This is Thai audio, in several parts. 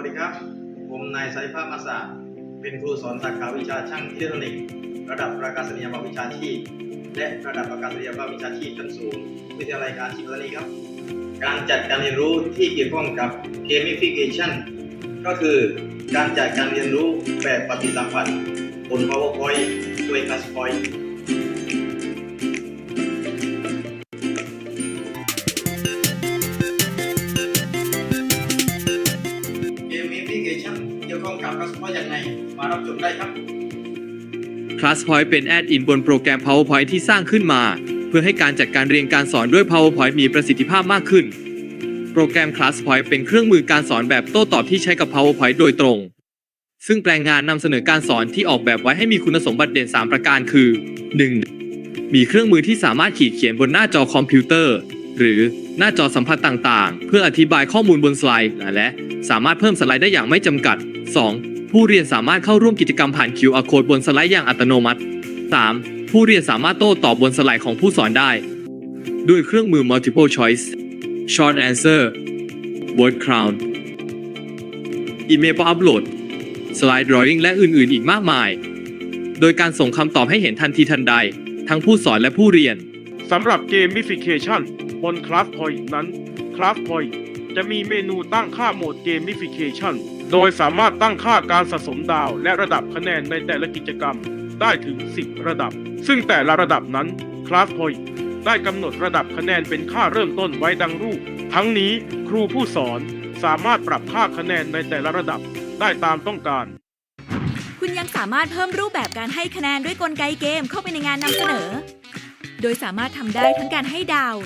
วัสดีครับ ผมนายสายฟ้ามาสาเป็นครูสอนสาขาวิชาช่างอิเล็กทรอนิกส์ระดับประกาศนียบัตรวิชาชีพ และระดับประกาศนียบัตรวิชาชีพชั้นสูง วิทยาลัยการชีพปัตตานีครับ การจัดการเรียนรู้ที่เกี่ยวข้องกับ gamification ก็คือการจัดการเรียนรู้แบบปฏิสัมพันธ์บน PowerPoint ด้วย ClassPoint กับ ClassPoint ยังไงมารับชมได้ครับ ClassPoint เป็นแอดอินบนโปรแกรม PowerPoint ที่สร้างขึ้นมา เพื่อให้การจัดการเรียนการสอนด้วย PowerPoint มีประสิทธิภาพมากขึ้น โปรแกรม ClassPoint เป็นเครื่องมือการสอนแบบโต้ตอบที่ใช้กับ PowerPoint โดยตรง ซึ่งแปลงงานนำเสนอการสอนที่ออกแบบไว้ให้มีคุณสมบัติเด่น 3 ประการคือ 1. มีเครื่องมือที่สามารถขีดเขียนบนหน้าจอคอมพิวเตอร์ หรือ หน้าจอสัมผัสต่างๆ เพื่ออธิบายข้อมูลบนสไลด์ และสามารถเพิ่มสไลด์ได้อย่างไม่จำกัด 2. ผู้เรียนสามารถเข้าร่วมกิจกรรมผ่าน QR code บนสไลด์อย่างอัตโนมัติ 3. ผู้เรียนสามารถโต้ตอบบนสไลด์ของผู้สอนได้ ด้วยเครื่องมือ multiple choice short answer word count email upload slide drawing และอื่นๆ อีกมากมาย โดยการส่งคำตอบให้เห็นทันทีทันใด ทั้งผู้สอนและผู้เรียนสำหรับเกม i ิฟิเคชัน บน ClassPoint นั้น ClassPoint จะมีเมนูตั้งค่าโหมดเกม i ิฟิเคชันโดยสามารถตั้งค่าการสะสมดาวและระดับคะแนนในแต่ละกิจกรรมได้ถึง 10 ระดับ ซึ่งแต่ละระดับนั้น ClassPoint ได้กำหนดระดับคะแนนเป็นค่าเริ่มต้นไว้ดังรูป ทั้งนี้ครูผู้สอนสามารถปรับค่าคะแนนในแต่ละระดับได้ตามต้องการ คุณยังสามารถเพิ่มรูปแบบการให้คะแนนด้วยกลไกเกมเข้าไปในงานนำเสนอ โดยสามารถทำได้ทั้งการให้ดาว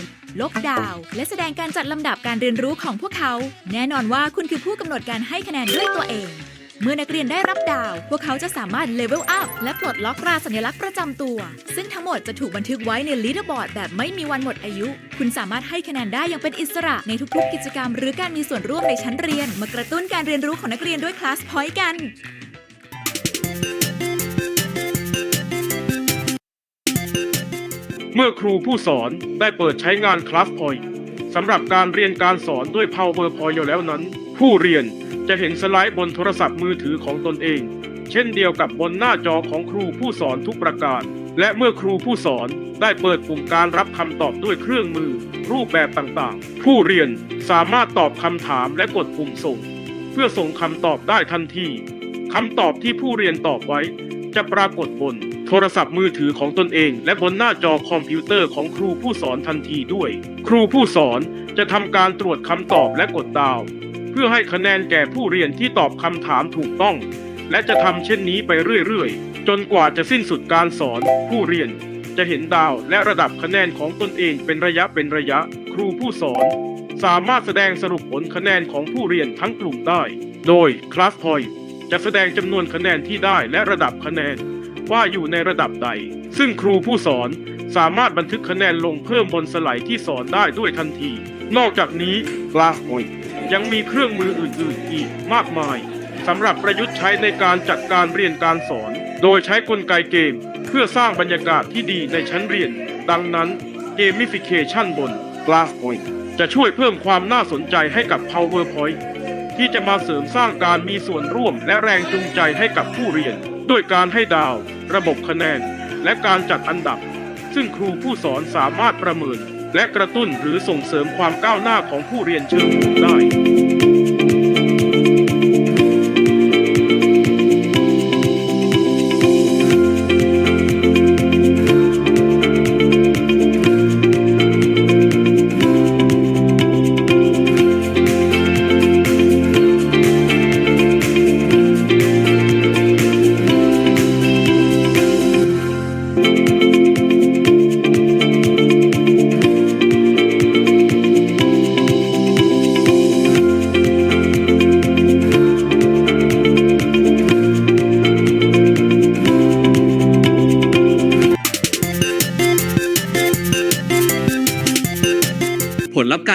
ลบดาว และแสดงการจัดลำดับการเรียนรู้ของพวกเขา แน่นอนว่าคุณคือผู้กำหนดการให้คะแนนด้วยตัวเอง เมื่อนักเรียนได้รับดาว พวกเขาจะสามารถเลเวลอัพและปลดล็อกตราสัญลักษณ์ประจำตัว ซึ่งทั้งหมดจะถูกบันทึกไว้ในลีดเดอร์บอร์ดแบบไม่มีวันหมดอายุ คุณสามารถให้คะแนนได้อย่างเป็นอิสระในทุกๆ กิจกรรม หรือการมีส่วนร่วมในชั้นเรียน มากระตุ้นการเรียนรู้ของนักเรียนด้วยคลาสพอยต์กัน เมื่อครูผู้สอนได้เปิดใช้งาน ClassPoint สำหรับการเรียนการสอนด้วย PowerPoint อยู่แล้วนั้น ผู้เรียนจะเห็นสไลด์บนโทรศัพท์มือถือของตนเอง เช่นเดียวกับบนหน้าจอของครูผู้สอนทุกประการ และเมื่อครูผู้สอนได้เปิดปุ่มการรับคำตอบด้วยเครื่องมือ รูปแบบต่างๆ ผู้เรียนสามารถตอบคำถามและกดปุ่มส่ง เพื่อส่งคำตอบได้ทันทีคำตอบที่ผู้เรียนตอบไว้ จะปรากฏบน โทรศัพท์มือถือของตนเอง และบนหน้าจอคอมพิวเตอร์ของครูผู้สอนทันทีด้วย ครูผู้สอนจะทำการตรวจคำตอบและกดดาว เพื่อให้คะแนนแก่ผู้เรียนที่ตอบคำถามถูกต้อง และจะทำเช่นนี้ไปเรื่อยๆ จนกว่าจะสิ้นสุดการสอนผู้เรียนจะเห็นดาวและระดับคะแนนของตนเองเป็นระยะเป็นระยะ ครูผู้สอน สามารถแสดงสรุปผลคะแนนของผู้เรียนทั้งกลุ่มได้ โดย ClassPoint จะแสดงจำนวนคะแนนที่ได้และระดับคะแนน ว่าอยู่ในระดับใด ซึ่งครูผู้สอนสามารถบันทึกคะแนนลงเพิ่มบนสไลด์ที่สอนได้ด้วยทันที นอกจากนี้ ClassPoint ยังมีเครื่องมืออื่นๆอีกมากมายสำหรับประยุกต์ใช้ในการจัดการเรียนการสอน โดยใช้กลไกเกม เพื่อสร้างบรรยากาศที่ดีในชั้นเรียน ดังนั้น Gamification บน ClassPoint จะช่วยเพิ่มความน่าสนใจให้กับ PowerPoint ที่จะมาเสริมสร้างการมีส่วนร่วมและแรงจูงใจให้กับผู้เรียน ด้วยการให้ดาว ระบบคะแนน และการจัดอันดับ ซึ่งครูผู้สอนสามารถประเมิน และกระตุ้นหรือส่งเสริมความก้าวหน้าของผู้เรียนเชิงบวกได้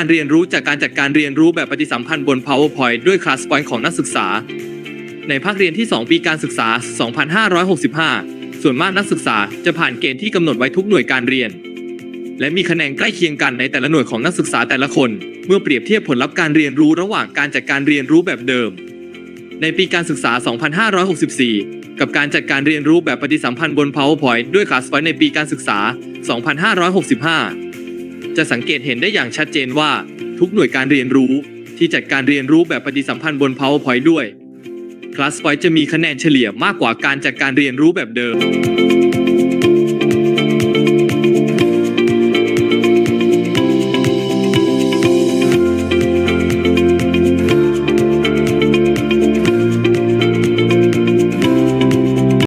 การเรียนรู้จากการจัดการเรียนรู้แบบปฏิสัมพันธ์บน PowerPoint ด้วย ClassPoint ของนักศึกษา ในภาคเรียนที่ 2 ปีการศึกษา 2565 ส่วนมากนักศึกษาจะผ่านเกณฑ์ที่กำหนดไว้ทุกหน่วยการเรียน และมีคะแนนใกล้เคียงกันในแต่ละหน่วยของนักศึกษาแต่ละคน เมื่อเปรียบเทียบผลลัพธ์การเรียนรู้ระหว่างการจัดการเรียนรู้แบบเดิม ในปีการศึกษา 2564กับการจัดการเรียนรู้แบบปฏิสัมพันธ์บน PowerPoint ด้วย ClassPoint ในปีการศึกษา 2565 จะสังเกตเห็นได้อย่างชัดเจนว่า ทุกหน่วยการเรียนรู้ที่จัดการเรียนรู้แบบปฏิสัมพันธ์บน PowerPoint ด้วย ClassPoint จะมีคะแนนเฉลี่ยมากกว่าการจัดการเรียนรู้แบบเดิม